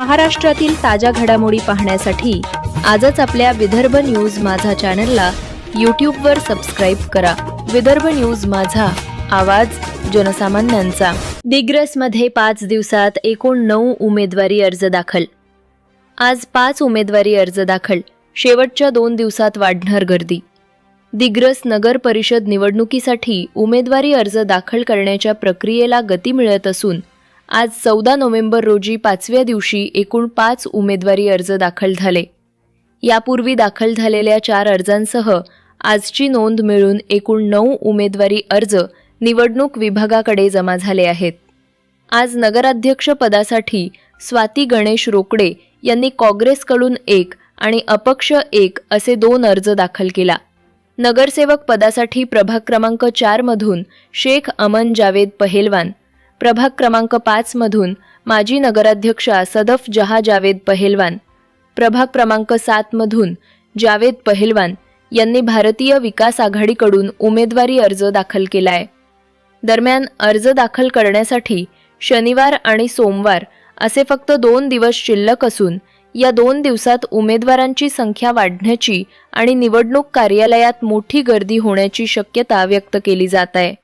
महाराष्ट्रातील ताज्या घडामोडी पाहण्यासाठी आजच आपल्या विदर्भ न्यूज माझा चॅनलला यूट्यूबवर सबस्क्राईब करा. विदर्भ न्यूज माझा आवाज जनसामान्यांचा. दिग्रसमध्ये पाच दिवसात एकूण नऊ उमेदवारी अर्ज दाखल. आज पाच उमेदवारी अर्ज दाखल. शेवटच्या दोन दिवसात वाढणार गर्दी. दिग्रस नगर परिषद निवडणुकीसाठी उमेदवारी अर्ज दाखल करण्याच्या प्रक्रियेला गती मिळत असून आज चौदा नोव्हेंबर रोजी पाचव्या दिवशी एकूण पाच उमेदवारी अर्ज दाखल झाले. यापूर्वी दाखल झालेल्या चार अर्जांसह आजची नोंद मिळून एकूण नऊ उमेदवारी अर्ज निवडणूक विभागाकडे जमा झाले आहेत. आज नगराध्यक्ष पदासाठी स्वाती गणेश रोकडे यांनी काँग्रेसकडून एक आणि अपक्ष एक असे दोन अर्ज दाखल केला. नगरसेवक पदासाठी प्रभाग क्रमांक चारमधून शेख अमन जावेद पहेलवान प्रभाग क्रमांक पाचमधून माजी नगराध्यक्षा सदफ जहा जावेद पहेलवान प्रभाग क्रमांक सातमधून जावेद पहेलवान यांनी भारतीय विकास आघाडीकडून उमेदवारी अर्ज दाखल केला आहे दरम्यान अर्ज दाखल करण्यासाठी शनिवार आणि सोमवार असे फक्त दोन दिवस शिल्लक असून या दोन दिवसात उमेदवारांची संख्या वाढण्याची आणि निवडणूक कार्यालयात मोठी गर्दी होण्याची शक्यता व्यक्त केली जात आहे.